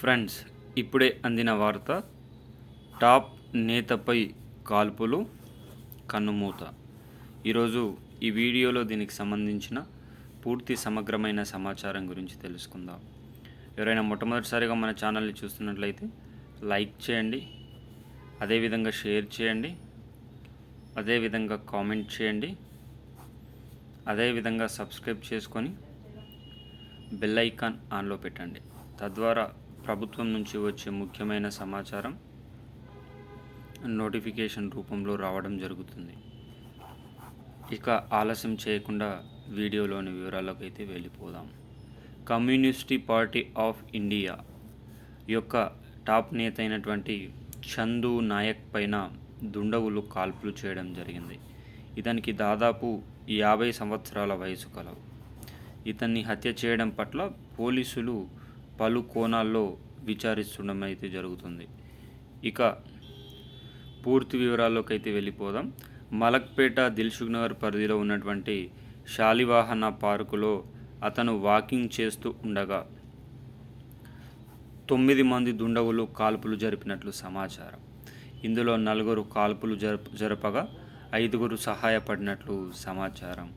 Friends ఇప్పుడే అందిన వార్త టాప్ నేతపై కాల్పులు కన్నుమూత. ఈరోజు ఈ వీడియోలో దీనికి సంబంధించిన పూర్తి సమగ్రమైన సమాచారం గురించి తెలుసుకుందాం. ఎవరైనా మొట్టమొదటిసారిగా మన ఛానల్ని చూస్తున్నట్లయితే లైక్ చేయండి అదేవిధంగా షేర్ చేయండి అదేవిధంగా కామెంట్ చేయండి అదేవిధంగా సబ్స్క్రైబ్ చేసుకొని బెల్ ఐకాన్ ఆన్లో పెట్టండి. తద్వారా ప్రభుత్వం నుంచి వచ్చే ముఖ్యమైన సమాచారం నోటిఫికేషన్ రూపంలో రావడం జరుగుతుంది. ఇక ఆలస్యం చేయకుండా వీడియోలోని వివరాలకు అయితే వెళ్ళిపోదాం. కమ్యూనిస్ట్ పార్టీ ఆఫ్ ఇండియా యొక్క టాప్ నేత అయినటువంటి చందు నాయక్ పైన దుండగులు కాల్పులు చేయడం జరిగింది. ఇతనికి దాదాపు యాభై సంవత్సరాల వయసు కలవు. ఇతన్ని హత్య చేయడం పట్ల పోలీసులు పలు కోణాల్లో విచారిస్తుండడం అయితే జరుగుతుంది. ఇక పూర్తి వివరాల్లోకి అయితే వెళ్ళిపోదాం. మలక్పేట దిల్సుఖ్ నగర్ పరిధిలో ఉన్నటువంటి శాలివాహన పార్కులో అతను వాకింగ్ చేస్తూ ఉండగా తొమ్మిది మంది దుండగులు కాల్పులు జరిపినట్లు సమాచారం. ఇందులో నలుగురు కాల్పులు జరప జరపగా ఐదుగురు సహాయపడినట్లు సమాచారం.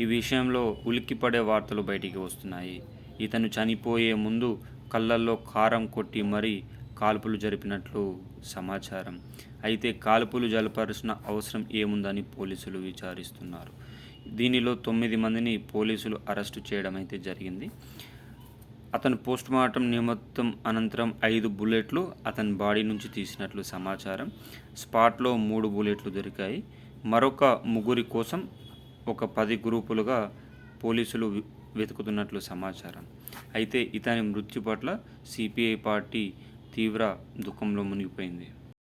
ఈ విషయంలో ఉలిక్కిపడే వార్తలు బయటికి వస్తున్నాయి. ఇతను చనిపోయే ముందు కళ్ళల్లో కారం కొట్టి మరీ కాల్పులు జరిపినట్లు సమాచారం. అయితే కాల్పులు జరపాల్సిన అవసరం ఏముందని పోలీసులు విచారిస్తున్నారు. దీనిలో తొమ్మిది మందిని పోలీసులు అరెస్టు చేయడం అయితే జరిగింది. అతను పోస్ట్మార్టం నిమిత్తం అనంతరం ఐదు బుల్లెట్లు అతని బాడీ నుంచి తీసినట్లు సమాచారం. స్పాట్లో మూడు బుల్లెట్లు దొరికాయి. మరొక ముగ్గురి కోసం ఒక పది గ్రూపులుగా పోలీసులు వెతుకుతున్నట్లు సమాచారం. అయితే ఇతని మృత్యు పట్ల సిపిఐ పార్టీ తీవ్ర దుఃఖంలో మునిగిపోయింది.